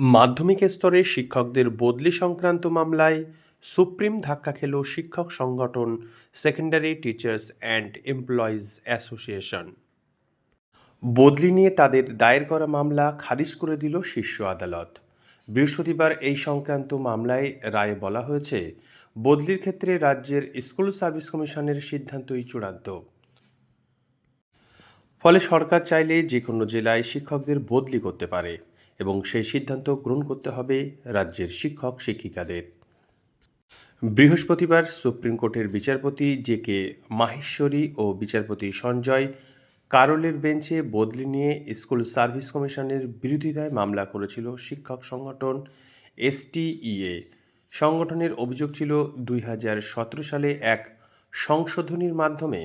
মাধ্যমিক স্তরে শিক্ষকদের বদলি সংক্রান্ত মামলায় সুপ্রিম ধাক্কা খেল শিক্ষক সংগঠন secondary teachers and employees association. বদলি নিয়ে তাদের দায়ের করা মামলা খারিজ করে দিল শীর্ষ আদালত। বৃহস্পতিবার এই সংক্রান্ত মামলায় রায়ে বলা হয়েছে, বদলির ক্ষেত্রে রাজ্যের স্কুল সার্ভিস কমিশনের সিদ্ধান্তই চূড়ান্ত। ফলে সরকার চাইলে যে কোনো জেলায় শিক্ষকদের বদলি করতে পারে। এবং সেই সিদ্ধান্ত গ্রহণ করতে হবে রাজ্যের শিক্ষক শিক্ষিকাদের। বৃহস্পতিবার সুপ্রিম কোর্টের বিচারপতি জে কে মাহেশ্বরী ও বিচারপতি সঞ্জয় কারোলের বেঞ্চে বদলি নিয়ে স্কুল সার্ভিস কমিশনের বিরোধিতায় মামলা করেছিল শিক্ষক সংগঠন এসটিইএ। সংগঠনের অভিযোগ ছিল দুই হাজার সতেরো সালে এক সংশোধনীর মাধ্যমে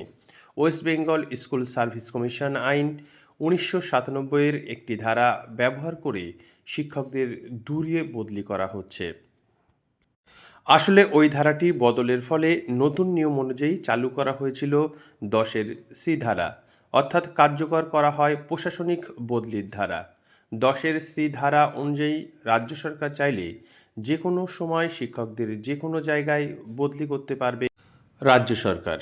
West Bengal school service commission আইন উনিশশো সাতানব্বইয়ের একটি ধারা ব্যবহার করে শিক্ষকদের দূরিয়ে বদলি করা হচ্ছে। আসলে ওই ধারাটি বদলের ফলে নতুন নিয়ম অনুযায়ী চালু করা হয়েছিল দশের সি ধারা, অর্থাৎ কার্যকর করা হয় প্রশাসনিক বদলির ধারা। দশের সি ধারা অনুযায়ী রাজ্য সরকার চাইলে যে কোনো সময় শিক্ষকদের যে কোনো জায়গায় বদলি করতে পারবে রাজ্য সরকার।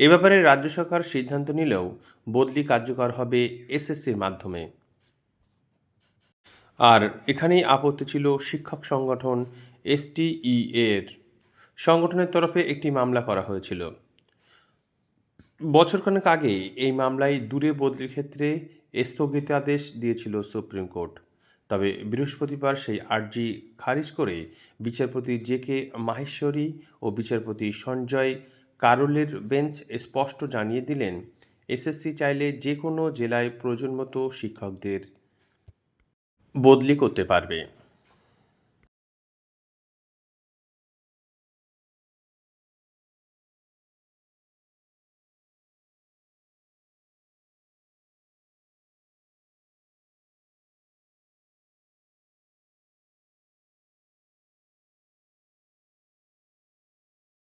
এ ব্যাপারে রাজ্য সরকার সিদ্ধান্ত নিলেও বদলি কার্যকর হবে এসএসসির মাধ্যমে। আর এখানেই আপত্তি ছিল শিক্ষক সংগঠন এসটিই এর সংগঠনের তরফে একটি মামলা করা হয়েছিল। বছরখানেক আগে এই মামলায় দূরে বদলির ক্ষেত্রে স্থগিতাদেশ দিয়েছিল সুপ্রিম কোর্ট। তবে বৃহস্পতিবার সেই আর্জি খারিজ করে বিচারপতি জে কে মাহেশ্বরী ও বিচারপতি সঞ্জয় কারোলের বেঞ্চ স্পষ্ট জানিয়ে দিলেন, এসএসসি চাইলে যে কোনো জেলায় প্রয়োজন মতো শিক্ষকদের বদলি করতে পারবে।